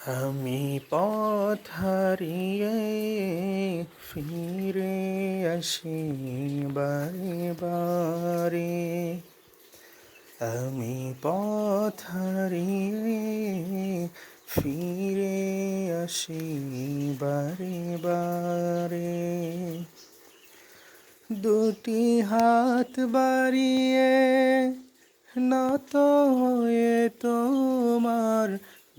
আমি পথ হারিয়ে ফিরে আসি বারে বারে আমি পথ হারিয়ে ফিরে আসি বারে বারে দুটি হাত বাড়িয়ে নত হয়ে তোমার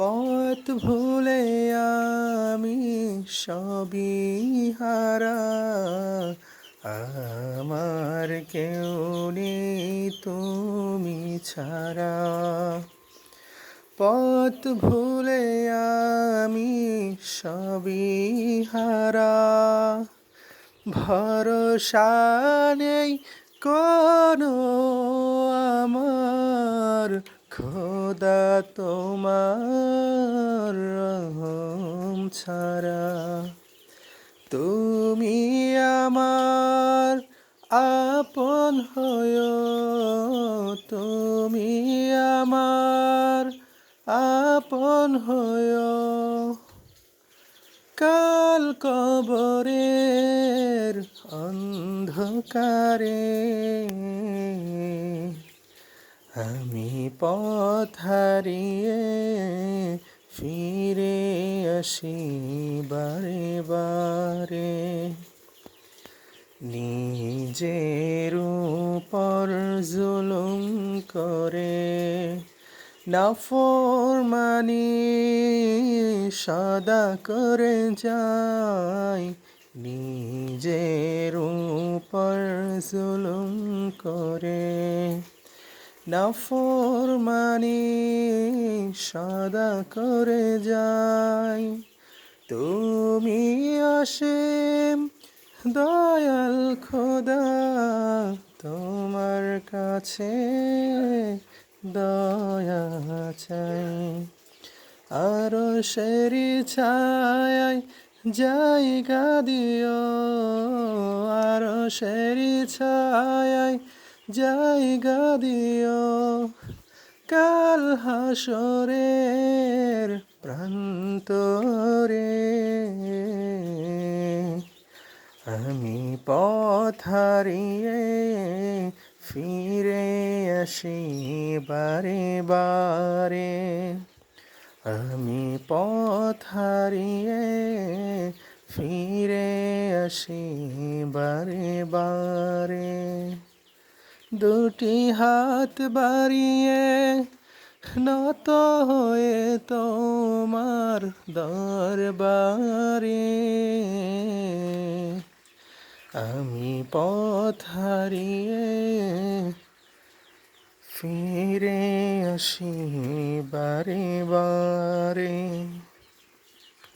পথ ভুলে আমি সবই হারা। আমার কেউ নেই তুমি ছাড়া। পথ ভুলে আমি সবই হারা। ভরসা নেই কোনো আমার। খোদা তোমার রহম ছাড়া। তুমি আমার আপন হয়, তুমি আমার আপন হয়। কাল কবরের অন্ধকারে আমি পথ হারিয়ে ফিরে আসি বারে বারে। নিজের উপর জুলুম করে নাফরমানি সদা করে যায় নিজের উপর জুলুম করে নাফরমানি সদা করে যায় তুমি অসীম দয়াল খোদা, তোমার কাছে দয়া চাই। আরও সেরি ছায় জায়গা দিও, আরও সেরি ছায় জায়গা দিও। কাল হাসরের প্রান্তরে। আমি পথ হারিয়ে ফিরে আসি বারে বারে। আমি পথ হারিয়ে ফিরে আসি বারে বারে। দুটি হাত বাড়িয়ে নত হয়ে তোমার দরবারে। আমি পথ হারিয়ে ফিরে আসি বারে বারে।